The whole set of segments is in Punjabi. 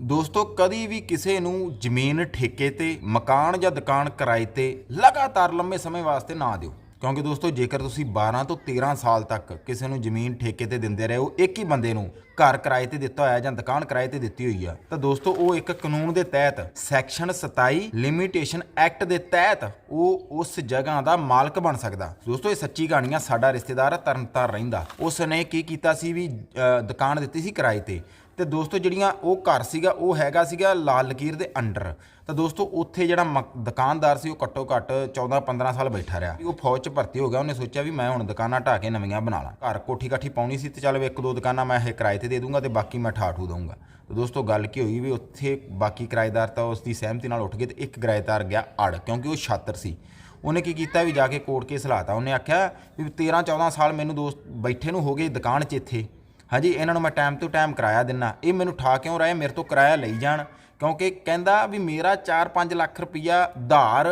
ਦੋਸਤੋ, ਕਦੀ ਵੀ ਕਿਸੇ ਨੂੰ ਜ਼ਮੀਨ, ਠੇਕੇ ਤੇ, ਮਕਾਨ ਜਾਂ ਦੁਕਾਨ ਕਿਰਾਏ ਤੇ ਲਗਾਤਾਰ ਲੰਮੇ ਸਮੇਂ ਵਾਸਤੇ ਨਾ ਦਿਓ। ਕਿਉਂਕਿ ਦੋਸਤੋ, ਜੇਕਰ ਤੁਸੀਂ 12 ਤੋਂ 13 ਸਾਲ ਤੱਕ ਕਿਸੇ ਨੂੰ ਜ਼ਮੀਨ, ਠੇਕੇ ਤੇ ਦਿੰਦੇ ਰਹੇ ਹੋ, ਇੱਕ ਹੀ ਬੰਦੇ ਨੂੰ ਘਰ ਕਿਰਾਏ ਤੇ ਦਿੱਤਾ ਹੋਇਆ ਜਾਂ ਦੁਕਾਨ ਕਿਰਾਏ ਤੇ ਦਿੱਤੀ ਹੋਈ ਆ, ਤਾਂ ਦੋਸਤੋ, ਉਹ ਇੱਕ ਕਾਨੂੰਨ ਦੇ ਤਹਿਤ, ਸੈਕਸ਼ਨ 27 ਲਿਮਿਟੇਸ਼ਨ ਐਕਟ ਦੇ ਤਹਿਤ ਉਹ ਉਸ ਜਗ੍ਹਾ ਦਾ ਮਾਲਕ ਬਣ ਸਕਦਾ। ਦੋਸਤੋ, ਇਹ ਸੱਚੀ ਕਹਾਣੀ ਆ, ਸਾਡਾ ਰਿਸ਼ਤੇਦਾਰ ਤਰਨਤਾਰ ਰਹਿੰਦਾ। ਉਸ ਨੇ ਕੀ ਕੀਤਾ ਸੀ ਵੀ ਦੁਕਾਨ ਦਿੱਤੀ ਸੀ ਕਿਰਾਏ ਤੇ। ਤੇ ਦੋਸਤੋ ਜਿਹੜੀਆਂ ਉਹ ਘਰ ਸੀਗਾ, ਉਹ ਹੈਗਾ ਸੀਗਾ ਲਾਲ ਲਕੀਰ ਦੇ ਅੰਡਰ। ਤਾਂ ਦੋਸਤੋ ਉੱਥੇ ਜਿਹੜਾ ਮਕ- ਦੁਕਾਨਦਾਰ ਸੀ, ਉਹ ਘੱਟੋ ਘੱਟ 14 15 ਸਾਲ ਬੈਠਾ ਰਿਹਾ। ਉਹ ਫੌਜ 'ਚ ਭਰਤੀ ਹੋ ਗਿਆ, ਉਹਨੇ ਸੋਚਿਆ ਵੀ ਮੈਂ ਹੁਣ ਦੁਕਾਨਾਂ ਢਾਹ ਕੇ ਨਵੀਆਂ ਬਣਾ ਲਾਂ। ਘਰ ਕੋਠੀ ਕਾਠੀ ਪਾਉਣੀ ਸੀ ਤੇ ਚੱਲ ਇੱਕ ਦੋ ਦੁਕਾਨਾਂ ਮੈਂ ਇਹ ਕਿਰਾਏ ਤੇ ਦੇ ਦੂੰਗਾ ਤੇ ਬਾਕੀ ਮੈਂ ਠਾਠੂ ਦਊਂਗਾ। ਤੇ ਦੋਸਤੋ ਗੱਲ ਕੀ ਹੋਈ ਵੀ ਉੱਥੇ ਬਾਕੀ ਕਿਰਾਏਦਾਰ ਤਾਂ ਉਸ ਦੀ ਸਹਿਮਤੀ ਨਾਲ ਉੱਠ ਗਏ ਤੇ ਇੱਕ ਕਿਰਾਏਦਾਰ ਗਿਆ ਅੜ, ਕਿਉਂਕਿ ਉਹ ਛਾਤਰ ਸੀ। ਉਹਨੇ ਕੀ ਕੀਤਾ ਵੀ ਜਾ ਕੇ ਕੋਰਟ ਕੇਸ ਲਾਤਾ। ਉਹਨੇ ਆਖਿਆ ਵੀ 13 14 ਸਾਲ ਮੈਨੂੰ ਦੋਸਤ ਬੈਠੇ ਨੂੰ ਹੋ ਗਏ ਦੁਕਾਨ 'ਚ ਇੱਥੇ। ਹਾਂਜੀ, ਇਹਨਾਂ ਨੂੰ ਮੈਂ ਟਾਈਮ ਤੋਂ ਟਾਈਮ ਕਿਰਾਇਆ ਦਿੰਨਾ। ਇਹ ਮੈਨੂੰ ਠਾ ਕਿਉਂ ਰਹੇ? ਮੇਰੇ ਤੋਂ ਕਿਰਾਇਆ ਲਈ ਜਾਣ। ਕਿਉਂਕਿ ਕਹਿੰਦਾ ਵੀ ਮੇਰਾ 4-5 ਲੱਖ ਰੁਪਈਆ ਧਾਰ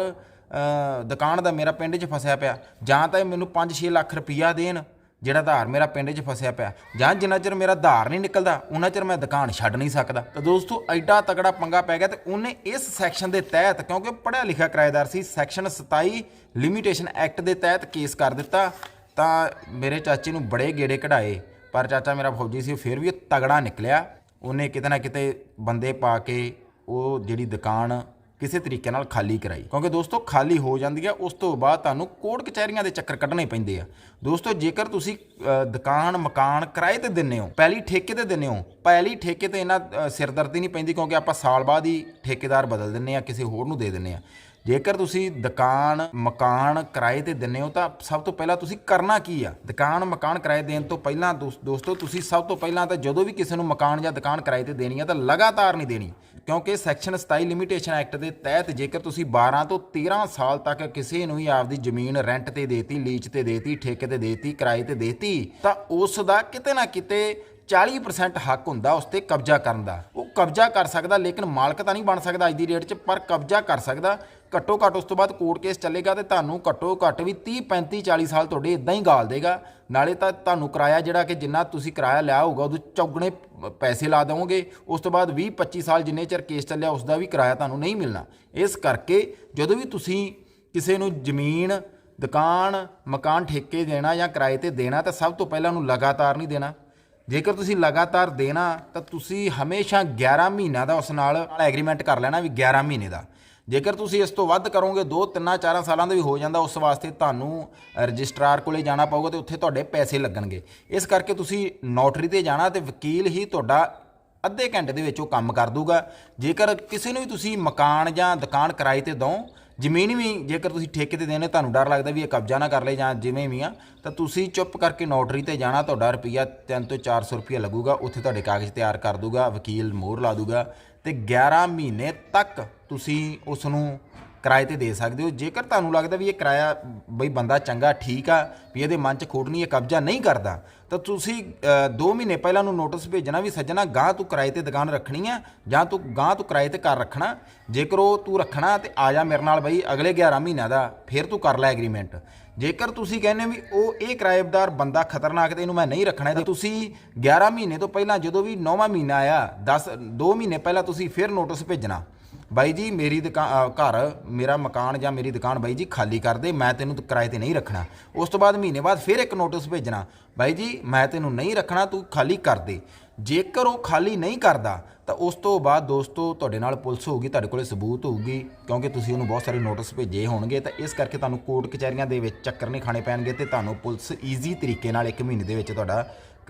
ਦੁਕਾਨ ਦਾ ਮੇਰਾ ਪਿੰਡ 'ਚ ਫਸਿਆ ਪਿਆ। ਜਾਂ ਤਾਂ ਇਹ ਮੈਨੂੰ 5-6 ਲੱਖ ਰੁਪਈਆ ਦੇਣ, ਜਿਹੜਾ ਧਾਰ ਮੇਰਾ ਪਿੰਡ 'ਚ ਫਸਿਆ ਪਿਆ। ਜਾਂ ਜਿੰਨਾ ਚਿਰ ਮੇਰਾ ਧਾਰ ਨਹੀਂ ਨਿਕਲਦਾ, ਉਹਨਾਂ ਚਿਰ ਮੈਂ ਦੁਕਾਨ ਛੱਡ ਨਹੀਂ ਸਕਦਾ। ਤਾਂ ਦੋਸਤੋ, ਐਡਾ ਤਗੜਾ ਪੰਗਾ ਪੈ ਗਿਆ ਤੇ ਉਹਨੇ ਇਸ ਸੈਕਸ਼ਨ ਦੇ ਤਹਿਤ, ਕਿਉਂਕਿ ਪੜ੍ਹਿਆ ਲਿਖਿਆ ਕਿਰਾਏਦਾਰ ਸੀ ਸੈਕਸ਼ਨ 27 ਲਿਮਿਟੇਸ਼ਨ ਐਕਟ ਦੇ ਤਹਿਤ ਕੇਸ ਕਰ ਦਿੱਤਾ। ਤਾਂ ਮੇਰੇ ਚਾਚੇ ਨੂੰ ਬੜੇ ਗੇੜੇ ਕਢਾਏ। ਪਰ ਚਾਚਾ ਮੇਰਾ ਫੌਜੀ ਸੀ, ਉਹ ਫਿਰ ਵੀ ਤਗੜਾ ਨਿਕਲਿਆ। ਉਹਨੇ ਕਿਤੇ ਨਾ ਕਿਤੇ ਬੰਦੇ ਪਾ ਕੇ ਉਹ ਜਿਹੜੀ ਦੁਕਾਨ ਕਿਸੇ ਤਰੀਕੇ ਨਾਲ ਖਾਲੀ ਕਰਾਈ। ਕਿਉਂਕਿ ਦੋਸਤੋ, ਖਾਲੀ ਹੋ ਜਾਂਦੀ ਹੈ ਉਸ ਤੋਂ ਬਾਅਦ ਤੁਹਾਨੂੰ ਕੋਰਟ ਕਚਹਿਰੀਆਂ ਦੇ ਚੱਕਰ ਕੱਢਣੇ ਪੈਂਦੇ ਆ। ਦੋਸਤੋ, ਜੇਕਰ ਤੁਸੀਂ ਦੁਕਾਨ, ਮਕਾਨ ਕਿਰਾਏ ਤੇ ਦਿੰਨੇ ਹੋ, ਪਹਿਲੀ ਠੇਕੇ ਤੇ ਦਿੰਨੇ ਹੋ, ਪਹਿਲੀ ਠੇਕੇ ਤੇ ਇਹਨਾਂ ਸਿਰਦਰਦੀ ਨਹੀਂ ਪੈਂਦੀ ਕਿਉਂਕਿ ਆਪਾਂ ਸਾਲ ਬਾਅਦ ਹੀ ਠੇਕੇਦਾਰ ਬਦਲ ਦਿੰਨੇ ਆ, ਕਿਸੇ ਹੋਰ ਨੂੰ ਦੇ ਦਿੰਨੇ ਆ। ਜੇਕਰ ਤੁਸੀਂ ਦੁਕਾਨ, ਮਕਾਨ ਕਿਰਾਏ ਤੇ ਦਿੰਨੇ ਹੋ ਤਾਂ ਸਭ ਤੋਂ ਪਹਿਲਾਂ ਤੁਸੀਂ ਕਰਨਾ ਕੀ ਆ? ਦੁਕਾਨ, ਮਕਾਨ ਕਿਰਾਏ ਦੇਣ ਤੋਂ ਪਹਿਲਾਂ ਦੋਸ- ਦੋਸਤੋ, ਤੁਸੀਂ ਸਭ ਤੋਂ ਪਹਿਲਾਂ ਤਾਂ ਜਦੋਂ ਵੀ ਕਿਸੇ ਨੂੰ ਮਕਾਨ ਜਾਂ ਦੁਕਾਨ ਕਿਰਾਏ ਤੇ ਦੇਣੀ ਆ ਤਾਂ ਲਗਾਤਾਰ ਨਹੀਂ ਦੇਣੀ। ਕਿਉਂਕਿ ਸੈਕਸ਼ਨ 27 ਲਿਮਿਟੇਸ਼ਨ ਐਕਟ ਦੇ ਤਹਿਤ ਜੇਕਰ ਤੁਸੀਂ 12 ਤੋਂ 13 ਸਾਲ ਤੱਕ ਕਿਸੇ ਨੂੰ ਹੀ ਆਪਦੀ ਜ਼ਮੀਨ ਰੈਂਟ ਤੇ ਦੇਤੀ ਲੀਜ਼ ਤੇ ਦੇਤੀ, ਠੇਕੇ ਤੇ ਦੇਤੀ, ਕਿਰਾਏ ਤੇ ਦੇਤੀ, ਤਾਂ ਉਸ ਦਾ ਕਿਤੇ ਨਾ ਕਿਤੇ 40% ਹੱਕ ਹੁੰਦਾ ਉਸ ਤੇ ਕਬਜ਼ਾ ਕਰਨ ਦਾ। ਉਹ ਕਬਜ਼ਾ ਕਰ ਸਕਦਾ, ਲੇਕਿਨ ਮਾਲਕ ਤਾਂ ਨਹੀਂ ਬਣ ਸਕਦਾ ਅੱਜ ਦੀ ਡੇਟ 'ਚ, ਪਰ ਕਬਜ਼ਾ ਕਰ ਸਕਦਾ। ਘੱਟੋ ਘੱਟ ਉਸ ਤੋਂ ਬਾਅਦ ਕੋਰਟ ਕੇਸ ਚੱਲੇਗਾ ਤੇ ਤੁਹਾਨੂੰ ਘੱਟੋ ਘੱਟ ਵੀ 30 35 40 ਸਾਲ ਤੁਹਾਡੇ ਇਦਾਂ ਹੀ ਗਾਲ ਦੇਗਾ। ਨਾਲੇ ਤਾਂ ਤੁਹਾਨੂੰ ਕਿਰਾਇਆ ਜਿਹੜਾ ਕਿ ਜਿੰਨਾ ਤੁਸੀਂ ਕਿਰਾਇਆ ਲਿਆ ਹੋਊਗਾ, ਉਹਦੇ ਚੌਗਣੇ ਪੈਸੇ ਲਾ ਦੇਵੋਗੇ। ਉਸ ਤੋਂ ਬਾਅਦ 20 25 ਸਾਲ ਜਿੰਨੇ ਚਿਰ ਕੇਸ ਚੱਲਿਆ ਉਸ ਦਾ ਵੀ ਕਿਰਾਇਆ ਤੁਹਾਨੂੰ ਨਹੀਂ ਮਿਲਣਾ। ਇਸ ਕਰਕੇ ਜਦੋਂ ਵੀ ਤੁਸੀਂ ਕਿਸੇ ਨੂੰ ਜ਼ਮੀਨ, ਦੁਕਾਨ, ਮਕਾਨ ਠੇਕੇ ਦੇਣਾ ਜਾਂ ਕਿਰਾਏ ਤੇ ਦੇਣਾ, ਤਾਂ ਸਭ ਤੋਂ ਪਹਿਲਾਂ ਉਹਨੂੰ ਲਗਾਤਾਰ ਨਹੀਂ ਦੇਣਾ। ਜੇਕਰ ਤੁਸੀਂ ਲਗਾਤਾਰ ਦੇਣਾ, ਤਾਂ ਤੁਸੀਂ ਹਮੇਸ਼ਾ 11 ਮਹੀਨਿਆਂ ਦਾ ਉਸ ਨਾਲ ਐਗਰੀਮੈਂਟ ਕਰ ਲੈਣਾ ਵੀ 11 ਮਹੀਨੇ ਦਾ। ਜੇਕਰ ਤੁਸੀਂ ਇਸ ਤੋਂ ਵੱਧ ਕਰੋਗੇ 2 3 4 ਸਾਲਾਂ ਦਾ ਵੀ ਹੋ ਜਾਂਦਾ, ਉਸ ਵਾਸਤੇ ਤੁਹਾਨੂੰ ਰਜਿਸਟਰਾਰ ਕੋਲੇ ਜਾਣਾ ਪਊਗਾ ਤੇ ਉੱਥੇ ਤੁਹਾਡੇ ਪੈਸੇ ਲੱਗਣਗੇ। ਇਸ ਕਰਕੇ ਤੁਸੀਂ ਨੋਟਰੀ ਤੇ ਜਾਣਾ ਤੇ ਵਕੀਲ ਹੀ ਤੁਹਾਡਾ ਅੱਧੇ ਘੰਟੇ ਦੇ ਵਿੱਚ ਉਹ ਕੰਮ ਕਰ ਦੂਗਾ। ਜੇਕਰ ਕਿਸੇ ਨੂੰ ਵੀ ਤੁਸੀਂ ਮਕਾਨ ਜਾਂ ਦੁਕਾਨ ਕਿਰਾਏ ਤੇ ਦੋ ਜ਼ਮੀਨ ਵੀ ਜੇਕਰ ਤੁਸੀਂ ਠੇਕੇ ਤੇ ਦੇਣੇ, ਤੁਹਾਨੂੰ ਡਰ ਲੱਗਦਾ ਵੀ ਇਹ ਕਬਜ਼ਾ ਨਾ ਕਰ ਲੇ ਜਾਂ ਜਿਵੇਂ ਵੀ ਆ, ਤਾਂ ਤੁਸੀਂ ਚੁੱਪ ਕਰਕੇ ਨੋਟਰੀ ਤੇ ਜਾਣਾ, ਤੁਹਾਡਾ ਰੁਪਈਆ 3 ਤੋਂ 400 ਰੁਪਈਆ ਲੱਗੂਗਾ, ਉੱਥੇ ਤੁਹਾਡੇ ਕਾਗਜ਼ ਤਿਆਰ ਕਰ ਦੂਗਾ, ਵਕੀਲ ਮੋਹਰ ਲਾ ਦੂਗਾ ਤੇ 11 ਮਹੀਨੇ ਤੱਕ ਤੁਸੀਂ ਉਸ ਨੂੰ ਕਿਰਾਏ ਤੇ ਦੇ ਸਕਦੇ ਹੋ। ਜੇਕਰ ਤੁਹਾਨੂੰ ਲੱਗਦਾ ਵੀ ਇਹ ਕਿਰਾਇਆ ਬਈ ਬੰਦਾ ਚੰਗਾ, ਠੀਕ ਆ, ਵੀ ਇਹਦੇ ਮਨ 'ਚ ਖੋਟ ਨਹੀਂ, ਇਹ ਕਬਜ਼ਾ ਨਹੀਂ ਕਰਦਾ, ਤਾਂ ਤੁਸੀਂ 2 ਮਹੀਨੇ ਪਹਿਲਾਂ ਨੂੰ ਨੋਟਿਸ ਭੇਜਣਾ ਵੀ ਸੱਜਣਾ ਗਾਂ ਤੂੰ ਕਿਰਾਏ ਤੇ ਦੁਕਾਨ ਰੱਖਣੀ ਆ ਜਾਂ ਤੂੰ ਗਾਂ ਤੂੰ ਕਿਰਾਏ ਤੇ ਘਰ ਰੱਖਣਾ। ਜੇਕਰ ਉਹ ਤੂੰ ਰੱਖਣਾ ਤੇ ਆ ਜਾ ਮੇਰੇ ਨਾਲ ਬਈ ਅਗਲੇ 11 ਮਹੀਨਿਆਂ ਦਾ, ਫਿਰ ਤੂੰ ਕਰ ਲੈ ਐਗਰੀਮੈਂਟ ਜੇਕਰ ਤੁਸੀਂ ਕਹਿੰਦੇ ਵੀ ਉਹ ਇਹ ਕਿਰਾਏਦਾਰ ਬੰਦਾ ਖਤਰਨਾਕ ਤੇ ਇਹਨੂੰ ਮੈਂ ਨਹੀਂ ਰੱਖਣਾ, ਤਾਂ ਤੁਸੀਂ 11 ਮਹੀਨੇ ਤੋਂ ਪਹਿਲਾਂ ਜਦੋਂ ਵੀ 9ਵਾਂ ਮਹੀਨਾ ਆਇਆ 10 2 ਮਹੀਨੇ ਪਹਿਲਾਂ ਤੁਸੀਂ ਫਿਰ ਨੋਟਿਸ ਭੇਜਣਾ। ਬਾਈ ਜੀ, ਮੇਰੀ ਦੁਕਾਨ ਘਰ, ਮੇਰਾ ਮਕਾਨ ਜਾਂ ਮੇਰੀ ਦੁਕਾਨ ਬਾਈ ਜੀ ਖਾਲੀ ਕਰ ਦੇ, ਮੈਂ ਤੈਨੂੰ ਕਿਰਾਏ ਤੇ ਨਹੀਂ ਰੱਖਣਾ। ਉਸ ਤੋਂ ਬਾਅਦ ਮਹੀਨੇ ਬਾਅਦ ਫਿਰ ਇੱਕ ਨੋਟਿਸ ਭੇਜਣਾ, ਬਾਈ ਜੀ, ਮੈਂ ਤੈਨੂੰ ਨਹੀਂ ਰੱਖਣਾ, ਤੂੰ ਖਾਲੀ ਕਰ ਦੇ। ਜੇਕਰ ਉਹ ਖਾਲੀ ਨਹੀਂ ਕਰਦਾ, ਤਾਂ ਉਸ ਤੋਂ ਬਾਅਦ ਦੋਸਤੋ, ਤੁਹਾਡੇ ਨਾਲ ਪੁਲਿਸ ਹੋਊਗੀ, ਤੁਹਾਡੇ ਕੋਲੇ ਸਬੂਤ ਹੋਊਗੀ, ਕਿਉਂਕਿ ਤੁਸੀਂ ਉਹਨੂੰ ਬਹੁਤ ਸਾਰੇ ਨੋਟਿਸ ਭੇਜੇ ਹੋਣਗੇ, ਤਾਂ ਇਸ ਕਰਕੇ ਤੁਹਾਨੂੰ ਕੋਰਟ ਕਚਹਿਰੀਆਂ ਦੇ ਵਿੱਚ ਚੱਕਰ ਨਹੀਂ ਖਾਣੇ ਪੈਣਗੇ ਤੇ ਤੁਹਾਨੂੰ ਪੁਲਿਸ ਈਜ਼ੀ ਤਰੀਕੇ ਨਾਲ ਇੱਕ ਮਹੀਨੇ ਦੇ ਵਿੱਚ ਤੁਹਾਡਾ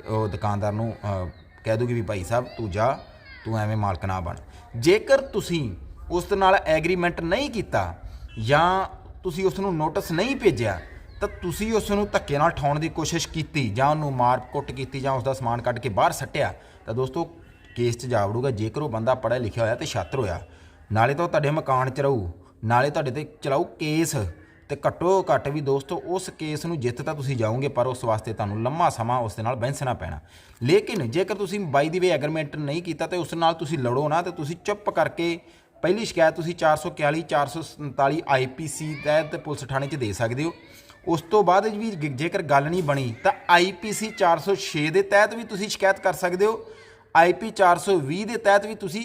ਉਹ ਦੁਕਾਨਦਾਰ ਨੂੰ ਕਹਿ ਦੂਗੀ ਵੀ ਭਾਈ ਸਾਹਿਬ, ਤੂੰ ਜਾ, ਤੂੰ ਐਵੇਂ ਮਾਲਕ ਨਾ ਬਣ। ਜੇਕਰ ਤੁਸੀਂ ਉਸ ਨਾਲ ਐਗਰੀਮੈਂਟ ਨਹੀਂ ਕੀਤਾ ਜਾਂ ਤੁਸੀਂ ਉਸ ਨੂੰ ਨੋਟਿਸ ਨਹੀਂ ਭੇਜਿਆ, ਤਾਂ ਤੁਸੀਂ ਉਸ ਨੂੰ ਧੱਕੇ ਨਾਲ ਠਾਉਣ ਦੀ ਕੋਸ਼ਿਸ਼ ਕੀਤੀ ਜਾਂ ਉਹਨੂੰ ਮਾਰ ਕੁੱਟ ਕੀਤੀ ਜਾਂ ਉਸ ਦਾ ਸਮਾਨ ਕੱਢ ਕੇ ਬਾਹਰ ਸੱਟਿਆ, ਤਾਂ ਦੋਸਤੋ ਕੇਸ 'ਚ ਜਾ ਵੜੂਗਾ। ਜੇਕਰ ਉਹ ਬੰਦਾ ਪੜ੍ਹਿਆ ਲਿਖਿਆ ਹੋਇਆ ਤੇ ਛਾਤਰ ਹੋਇਆ ਨਾਲੇ ਤਾਂ ਉਹ ਤੁਹਾਡੇ ਮਕਾਨ 'ਚ ਰਹੂ, ਨਾਲੇ ਤੁਹਾਡੇ ਤੇ ਚਲਾਊ ਕੇਸ ਤੇ ਘੱਟੋ ਘੱਟ ਵੀ ਦੋਸਤੋ ਉਸ ਕੇਸ ਨੂੰ ਜਿੱਤ ਤਾਂ ਤੁਸੀਂ ਜਾਓਗੇ, ਪਰ ਉਸ ਵਾਸਤੇ ਤੁਹਾਨੂੰ ਲੰਮਾ ਸਮਾਂ ਉਸ ਦੇ ਨਾਲ ਬਹਿਸਣਾ ਪੈਣਾ। ਲੇਕਿਨ ਜੇਕਰ ਤੁਸੀਂ ਬਾਈ ਦੀ ਵੇ ਐਗਰੀਮੈਂਟ ਨਹੀਂ ਕੀਤਾ ਤੇ ਉਸ ਨਾਲ ਤੁਸੀਂ ਲੜੋ ਨਾ, ਤੇ ਤੁਸੀਂ ਚੁੱਪ ਕਰਕੇ ਪਹਿਲੀ ਸ਼ਿਕਾਇਤ ਤੁਸੀਂ 441 447 ਆਈਪੀਸੀ ਤਹਿਤ ਪੁਲਿਸ ਥਾਣੇ 'ਚ ਦੇ ਸਕਦੇ ਹੋ। ਉਸ ਤੋਂ ਬਾਅਦ ਵੀ ਜੇਕਰ ਗੱਲ ਨਹੀਂ ਬਣੀ, ਤਾਂ ਆਈਪੀਸੀ 406 ਦੇ ਤਹਿਤ ਵੀ ਤੁਸੀਂ ਸ਼ਿਕਾਇਤ ਕਰ ਸਕਦੇ ਹੋ। ਆਈਪੀ 420 ਦੇ ਤਹਿਤ ਵੀ ਤੁਸੀਂ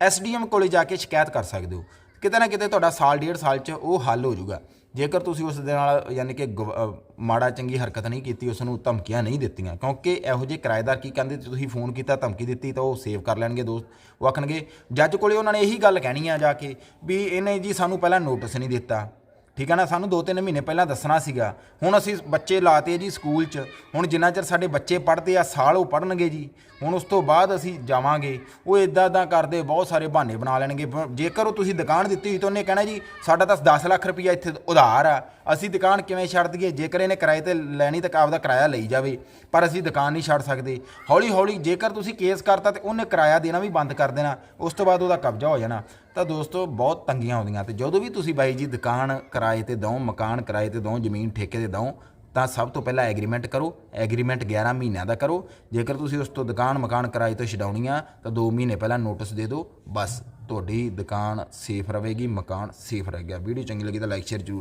ਐਸਡੀਐਮ ਕੋਲੇ ਜਾ ਕੇ ਸ਼ਿਕਾਇਤ ਕਰ ਸਕਦੇ ਹੋ। ਕਿਤੇ ਨਾ ਕਿਤੇ ਤੁਹਾਡਾ ਸਾਲ, ਡੇਢ ਸਾਲ 'ਚ ਉਹ ਹੱਲ ਹੋ ਜਾਊਗਾ। ਜੇਕਰ ਤੁਸੀਂ ਉਸ ਦੇ ਨਾਲ, ਯਾਨੀ ਕਿ ਗਵ- ਮਾੜਾ ਚੰਗੀ ਹਰਕਤ ਨਹੀਂ ਕੀਤੀ, ਉਸ ਨੂੰ ਧਮਕੀਆਂ ਨਹੀਂ ਦਿੱਤੀਆਂ, ਕਿਉਂਕਿ ਇਹੋ ਜਿਹੇ ਕਿਰਾਏਦਾਰ ਕੀ ਕਹਿੰਦੇ, ਤੁਸੀਂ ਫੋਨ ਕੀਤਾ, ਧਮਕੀ ਦਿੱਤੀ, ਤਾਂ ਉਹ ਸੇਵ ਕਰ ਲੈਣਗੇ ਦੋਸਤ, ਉਹ ਆਖਣਗੇ, ਜੱਜ ਕੋਲੇ ਉਹਨਾਂ ਨੇ ਇਹੀ ਗੱਲ ਕਹਿਣੀ ਆ ਜਾ ਕੇ, ਵੀ ਇਹਨੇ ਜੀ ਸਾਨੂੰ ਪਹਿਲਾਂ ਨੋਟਿਸ ਨਹੀਂ ਦਿੱਤਾ ਠੀਕ ਹੈ ਨਾ? ਸਾਨੂੰ 2-3 ਮਹੀਨੇ ਪਹਿਲਾਂ ਦੱਸਣਾ ਸੀਗਾ। ਹੁਣ ਅਸੀਂ ਬੱਚੇ ਲਾਤੇ ਜੀ ਸਕੂਲ 'ਚ। ਹੁਣ ਜਿੰਨਾ ਚਿਰ ਸਾਡੇ ਬੱਚੇ ਪੜ੍ਹਦੇ ਆ, ਸਾਲ ਉਹ ਪੜ੍ਹਨਗੇ ਜੀ। ਹੁਣ ਉਸ ਤੋਂ ਬਾਅਦ ਅਸੀਂ ਜਾਵਾਂਗੇ। ਉਹ ਇਦਾਂ ਇਦਾਂ ਕਰਦੇ, ਬਹੁਤ ਸਾਰੇ ਬਹਾਨੇ ਬਣਾ ਲੈਣਗੇ। ਜੇਕਰ ਉਹ ਤੁਸੀਂ ਦੁਕਾਨ ਦਿੱਤੀ ਹੋਈ ਤਾਂ ਉਹਨੇ ਕਹਿਣਾ ਜੀ, ਸਾਡਾ ਤਾਂ 10 ਲੱਖ ਰੁਪਈਆ ਇੱਥੇ ਉਧਾਰ ਆ। ਅਸੀਂ ਦੁਕਾਨ ਕਿਵੇਂ ਛੱਡ ਦਈਏ? ਜੇਕਰ ਇਹਨੇ ਕਿਰਾਏ ਤੇ ਲੈਣੀ ਤਾਂ ਆਪਦਾ ਕਿਰਾਇਆ ਲਈ ਜਾਵੇ। ਪਰ ਅਸੀਂ ਦੁਕਾਨ ਨਹੀਂ ਛੱਡ ਸਕਦੇ। ਹੌਲੀ ਹੌਲੀ ਜੇਕਰ ਤੁਸੀਂ ਕੇਸ ਕਰਤਾ ਤੇ ਉਹਨੇ ਕਿਰਾਇਆ ਦੇਣਾ ਵੀ ਬੰਦ ਕਰ ਦੇਣਾ। ਉਸ ਤੋਂ ਬਾਅਦ ਉਹਦਾ ਕਬਜ਼ਾ ਹੋ ਜਾਣਾ। ਤਾਂ ਦੋਸਤੋ ਬਹੁਤ ਤੰਗੀਆਂ ਆਉਂਦੀਆਂ ਤੇ ਜਦੋਂ ਵੀ ਤੁਸੀਂ ਬਾਈ ਜੀ ਦੁਕਾਨ ਕਿਰਾਏ ਤੇ ਦਓ, ਮਕਾਨ ਕਿਰਾਏ ਤੇ ਦਓ, ਜ਼ਮੀਨ ਠੇਕੇ ਤੇ ਦਓ, ਤਾਂ ਸਭ ਤੋਂ ਪਹਿਲਾਂ ਐਗਰੀਮੈਂਟ ਕਰੋ। ਐਗਰੀਮੈਂਟ 11 ਮਹੀਨਿਆਂ ਦਾ ਕਰੋ। ਜੇਕਰ ਤੁਸੀਂ ਉਸ ਤੋਂ ਦੁਕਾਨ, ਮਕਾਨ ਕਿਰਾਏ ਤੋਂ ਛਡਾਉਣੀ ਆ, ਤਾਂ 2 ਮਹੀਨੇ ਪਹਿਲਾਂ ਨੋਟਿਸ ਦੇ ਦਿਓ। ਬਸ, ਤੁਹਾਡੀ ਦੁਕਾਨ ਸੇਫ ਰਹੇਗੀ, ਮਕਾਨ ਸੇਫ ਰਹੇਗਾ ਵੀਡੀਓ ਚੰਗੀ ਲੱਗੀ ਤਾਂ ਲਾਈਕ ਸ਼ੇਅਰ ਜ਼ਰੂਰ